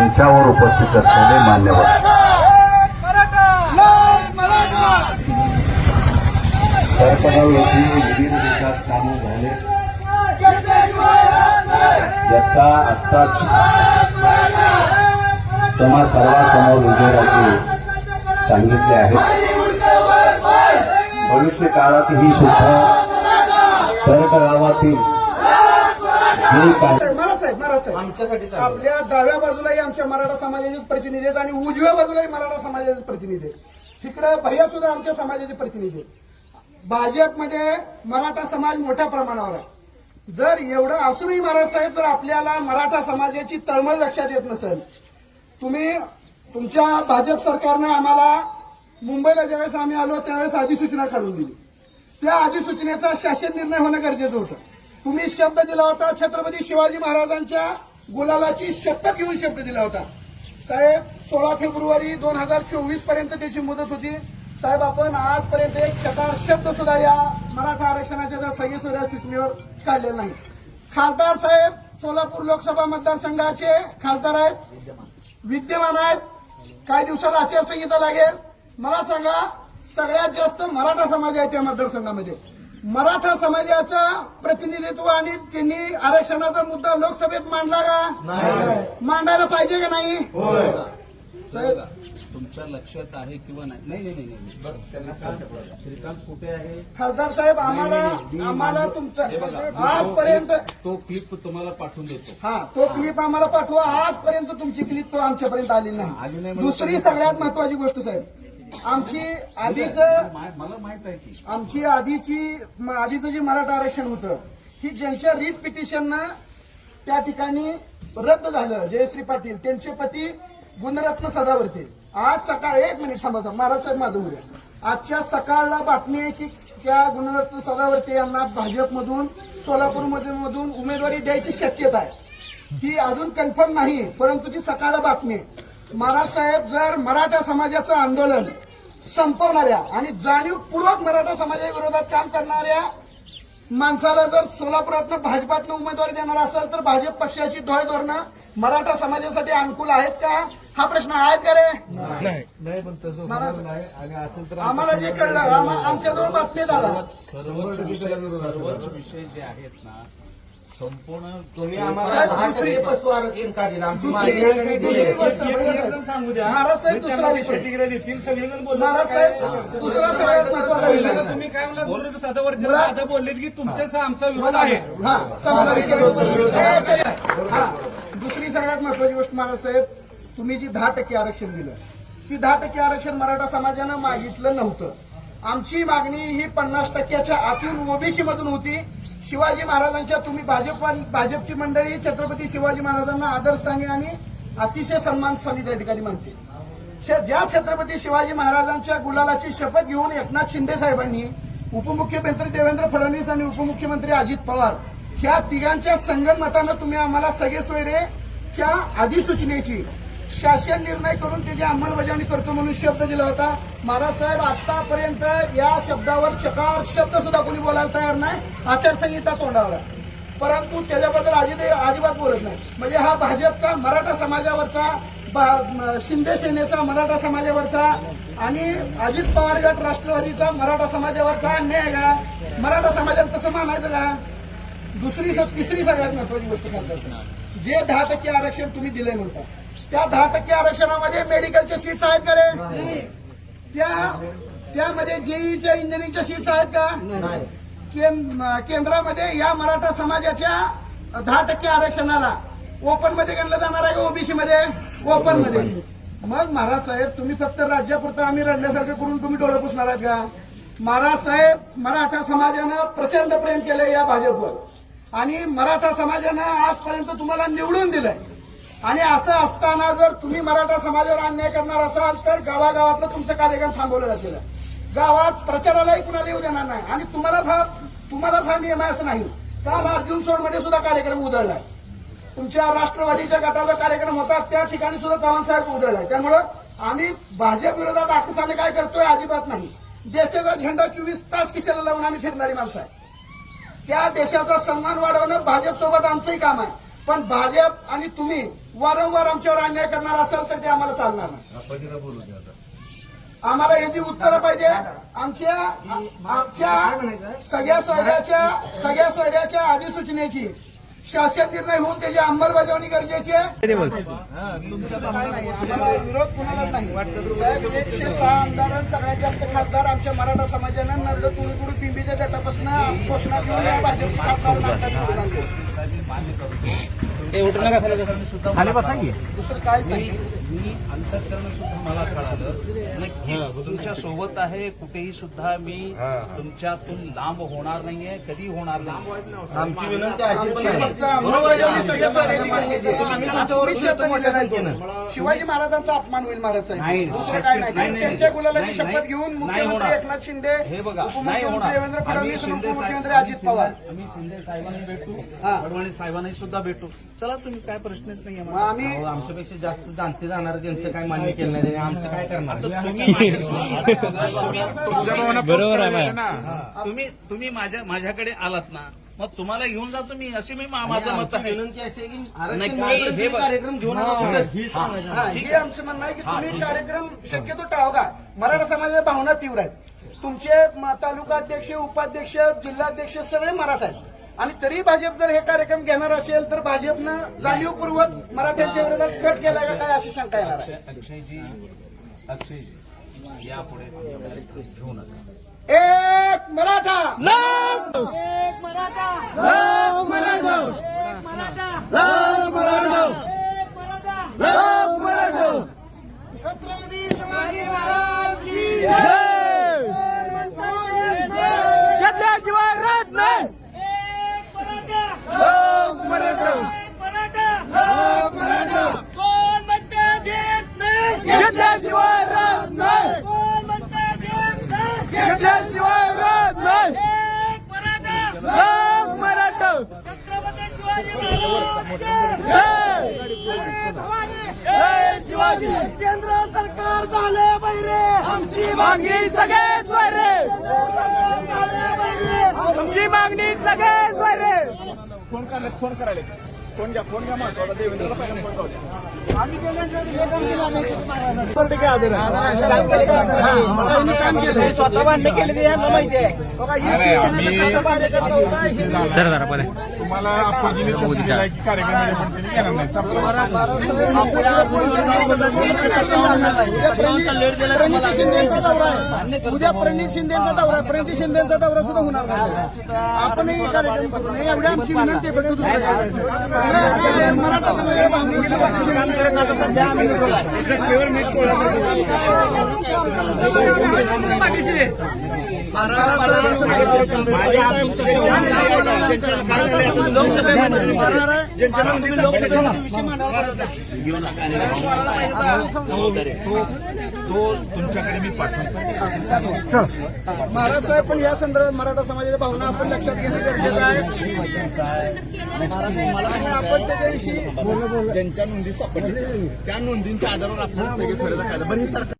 मंचावर उपस्थित असलेले मान्यवर. सरपगाव विविध विकास कामं झाले. यत्ता आत्ताच तुम्हा सर्वांसमोर विजयराजे सांगितले आहे भविष्य काळात ही सुद्धा तरट गावातील जे काही साहेब मला साहेब आपल्या डाव्या बाजूलाही आमच्या मराठा समाजाचेच प्रतिनिधी आहेत आणि उजव्या बाजूलाही मराठा समाजाचे प्रतिनिधी आहेत. इकडं भैया सुद्धा आमच्या समाजाचे प्रतिनिधी आहेत. भाजपमध्ये मराठा समाज मोठ्या प्रमाणावर आहे. जर एवढं असूनही महाराज साहेब जर आपल्याला मराठा समाजाची तळमळ लक्षात येत नसेल. तुम्ही तुमच्या भाजप सरकारने आम्हाला मुंबईला ज्यावेळेस आम्ही आलो त्यावेळेस अधिसूचना काढून दिली. त्या अधिसूचनेचा शासन निर्णय होणं गरजेचं होतं. तुम्ही शब्द दिला होता छत्रपती शिवाजी महाराजांच्या गुलालाची शपथ घेऊन शब्द दिला होता. साहेब सोळा फेब्रुवारी दोन हजार चोवीसपर्यंत त्याची मुदत होती. साहेब आपण आजपर्यंत एक चकार शब्द सुद्धा या मराठा आरक्षणाच्या सही सगळेश्वऱ्या सूचनेवर काढलेला नाही. खासदार साहेब सोलापूर लोकसभा मतदारसंघाचे खासदार आहेत विद्यमान आहेत. काही दिवसात आचारसंहिता लागेल. मला सांगा सगळ्यात जास्त मराठा समाज आहे त्या मतदारसंघामध्ये. मराठा समाजाचं प्रतिनिधित्व आणि त्यांनी आरक्षणाचा मुद्दा लोकसभेत मांडला का? मांडायला पाहिजे का नाही? तुमच्या लक्षात आहे किंवा नाही? नाही नाही नाही, नाही. श्रीकांत कुठे आहे? खासदार साहेब आम्हाला नाही, नाही, आम्हाला तुमचं आजपर्यंत तो- क्लिप तुम्हाला पाठवून देतो. हा तो क्लिप आम्हाला पाठवा. आजपर्यंत तुमची क्लिप तो आमच्यापर्यंत आली आली नाही नाही म्हणजे दुसरी सगळ्यात महत्वाची गोष्ट साहेब. आमची आधीच मला माहीत आहे की आमची आधीची आधीचं जे मराठा आरक्षण होतं ही ज्यांच्या रीट पिटिशननं त्या ठिकाणी रद्द झालं जयश्री पाटील. त्यांचे पती गुणरत्न सदावर्ते. आज सकाळ एक मिनिट थांबा साहेब, महाराज साहेब माझं उद्या. आजच्या सकाळला बातमी आहे की त्या गुणरत्न सदावर्ते यांना भाजपमधून सोलापूरमधून मधून उमेदवारी द्यायची शक्यता आहे. ती अजून कन्फर्म नाही परंतु ती सकाळला बातमी आहे. महाराज साहेब जर मराठा समाजाचं आंदोलन संपवणाऱ्या आणि जाणीवपूर्वक मराठा समाजाविरोधात काम करणाऱ्या माणसाला जर सोलापुरातनं भाजपातनं उमेदवारी देणार असेल तर भाजप पक्षाची ढोय धोरणं मराठा समाजासाठी अनुकूल आहेत का हा प्रश्न आहेत का रे नाही पण तसं महाराज- होणार नाही आणि असेल तर आम्हाला जे कळलं आमच्याजवळ बातमी झाला सर्वच विषय जे आहेत ना संपूर्ण तुम्ही पशु आरक्षण का दिलं आमची दुसरी मागणी आहे. का दुसरी दिली? गोष्ट बघा साहेब. महाराज साहेब दुसरा विषय. प्रतिक्रिया देतील सगळेजण बोलतात. महाराज साहेब दुसरा सगळ्यात महत्त्वाचा विषय तुम्ही काय म्हणला? गुरुजी सदावर्ती मुळात- आता बोललेत की तुमच्या आमचा विरोध आहे. दुसरी सगळ्यात महत्वाची गोष्ट महाराज साहेब तुम्ही जी दहा टक्के आरक्षण दिलं ती दहा टक्के आरक्षण मराठा समाजानं मागितलं नव्हतं. आमची मागणी ही पन्नास टक्क्याच्या आतून ओबीसी मधून होती. शिवाजी महाराजांच्या तुम्ही भाजप भाजपची मंडळी छत्रपती शिवाजी महाराजांना आदरस्थानी आणि अतिशय सन्मान स्थानी त्या ठिकाणी मानते. श- ज्या छत्रपती शिवाजी महाराजांच्या गुलालाची शपथ घेऊन एकनाथ शिंदे साहेबांनी उपमुख्यमंत्री देवेंद्र फडणवीस आणि उपमुख्यमंत्री अजित पवार ह्या तिघांच्या संगनमतानं तुम्ही आम्हाला सगळे सोयरेच्या अधिसूचनेची शासन निर्णय करून त्याची अंमलबजावणी करतो म्हणून शब्द दिला होता. महाराज साहेब आतापर्यंत या शब्दावर चकार शब्द सुद्धा कोणी बोलायला तयार नाही. आचारसंहिता तोंडावर परंतु त्याच्याबद्दल अजित अजिबात बोलत नाही. म्हणजे हा भाजपचा मराठा समाजावरचा बा- शिंदे सेनेचा मराठा समाजावरचा आणि अजित पवार गट राष्ट्रवादीचा मराठा समाजावरचा अन्याय का मराठा समाजाला तसं मानायचं का? दुसरी तिसरी सगळ्यात महत्वाची गोष्ट करत असणार जे दहा टक्के आरक्षण तुम्ही दिले म्हणता. त्या दहा टक्के आरक्षणामध्ये मेडिकलच्या सीट्स आहेत का रे? त्या त्यामध्ये जेईच्या इंजिनिअरिंगच्या सीट्स आहेत का? केंद्रामध्ये या मराठा समाजाच्या दहा टक्के आरक्षणाला ओपनमध्ये गणलं जाणार आहे का ओबीसी मध्ये? ओपनमध्ये. मग महाराज साहेब तुम्ही फक्त राज्यापुरतं आम्ही रडल्यासारखं करून तुम्ही डोळे पुसणार आहात का? महाराज साहेब मराठा समाजानं प्रचंड प्रेम केलंय या भाजपवर. आणि मराठा समाजानं आजपर्यंत तुम्हाला निवडून दिलंय. आणि असं असताना जर तुम्ही मराठा समाजावर अन्याय करणार असाल तर गावागावातलं तुमचं कार्यक्रम थांबवलं जातील. गावात प्रचारालाही कुणाला येऊ देणार नाही. आणि तुम्हालाच हा तुम्हालाच हा नियम आहे असं नाही. काल अर्जुन सोडमध्ये सुद्धा कार्यक्रम उधळलाय? तुमच्या राष्ट्रवादीच्या गटाचा कार्यक्रम होता त्या ठिकाणी सुद्धा चव्हाण साहेब उधळलाय. त्यामुळं आम्ही भाजप विरोधात आकसाने काय करतोय अजिबात नाही. देशाचा झेंडा चोवीस तास किशाला लावून आम्ही फिरणारी माणसं आहे. त्या देशाचा सन्मान वाढवणं भाजप सोबत आमचंही काम आहे. पण भाजप आणि तुम्ही वारंवार आमच्यावर अन्याय करणार असाल तर ते आम्हाला चालणार नाही. आम्हाला याची उत्तरं पाहिजे आमच्या आमच्या सगळ्या सोयऱ्याच्या सगळ्या सोयऱ्याच्या अधिसूचनेची शासन निर्णय होऊन त्याची अंमलबजावणी गरजेची आहे. आम्हाला विरोध कुणालाच नाही. साहेब, एकशे सहा आमदार आणि सगळ्यात जास्त खासदार आमच्या मराठा समाजानं नर्द तुळी तुळी पिंपीच्या गटापासून घोषणा घेऊन या भाजप खासदार नाटकात निवडून आणले. दुसरं काय नाही अंतकरण सुद्धा मला कळालं. तुमच्यासोबत आहे कुठेही सुद्धा मी तुमच्यातून लांब होणार नाहीये कधी होणार नाही आमची विनंती आहे सगळ्या. आम्ही तुमच्यावर शब्द नाही. शिवाजी महाराजांचा अपमान होईल महाराज नाही. साहेब दुसरं काय नाही. नाही, नाही, त्यांच्या गुलालाची नाही, शपथ नाही. घेऊन नाही मुख्यमंत्री होणार. एकनाथ शिंदे हे बघा नाही उपमुख्यमंत्री होणार. देवेंद्र आम्ही फडणवीस शिंदे उपमुख्यमंत्री अजित पवार. आम्ही शिंदे साहेबांना भेटू. हा. वडवाणी साहेबांनाही सुद्धा भेटू. चला तुम्ही काय प्रश्नच नाही मग आम्ही आमच्यापेक्षा जास्त जाणते जाणार त्यांचं काय मान्य केलं नाही त्यांनी आमचं काय करणार? बरोबर आहे तुम्ही तुम्ही माझ्या माझ्याकडे आलात ना मग तुम्हाला घेऊन जातो मी असे मी मा- माझं मत आहे. विनंती अशी आहे की नाही, आरक्षण नाही, मागं हे तुम्ही बघ. कार्यक्रम घेऊन हा, आमचं म्हणणं आहे की तुम्ही कार्यक्रम शक्यतो टाळगा मराठा समाजाच्या भावना तीव्र आहेत. तुमचे म- तालुका अध्यक्ष उपाध्यक्ष जिल्हाध्यक्ष सगळे मराठा आहेत. आणि तरी भाजप जर हे कार्यक्रम घेणार असेल तर भाजपनं जाणीवपूर्वक मराठ्यांच्या विरोधात कट केला का काय अशी शंका येणार आहे? अक्षयजी अक्षयजी यापुढे घेऊ नका. एक मराठा राहत नाही कोण म्हणते देत नाही घेतल्याशिवाय राहत नाही कोण म्हणते देत नाही घेतल्याशिवाय राहत नाही एक मराठा एक मराठा छत्रपती शिवाजी महाराज शिवाजी केंद्र सरकार झाले बैरे आमची मागणी सगळे स्वरे आमची मागणी सगळे स्वरे फोन करायला फोन करायला फोन घ्या फोन घ्या महत्त्वाचा देवेंद्रला पहिला. फोन आम्ही स्वतः भांडण केले यांना माहिती आहे बघा, ही शिवसेनेचा तुम्हाला अप्पोजिने शब्द दिलाय की कार्यक्रमाच्या पण त्यांनी केला नाही प्रणिती शिंदेचा दौरा आहे. उद्या प्रणित शिंदेचा दौरा आहे. प्रणिती शिंदेचा दौरा सुद्धा होणार नाही. आपणही कार्यक्रम करू नये. एवढी आमची विनंती आहे फक्त दुसरं काय नाही. मराठा समाजाला तुमच्याकडे मी पाठवतो महाराज साहेब पण या संदर्भात मराठा समाजाच्या भावना आपण लक्षात घेणं गरजेचं आहे आणि आपण त्याच्याविषयी ज्यांच्या नोंदी सापडल्या त्या नोंदींच्या आधारावर आपण सगळे सोडायचा कायदा सरकार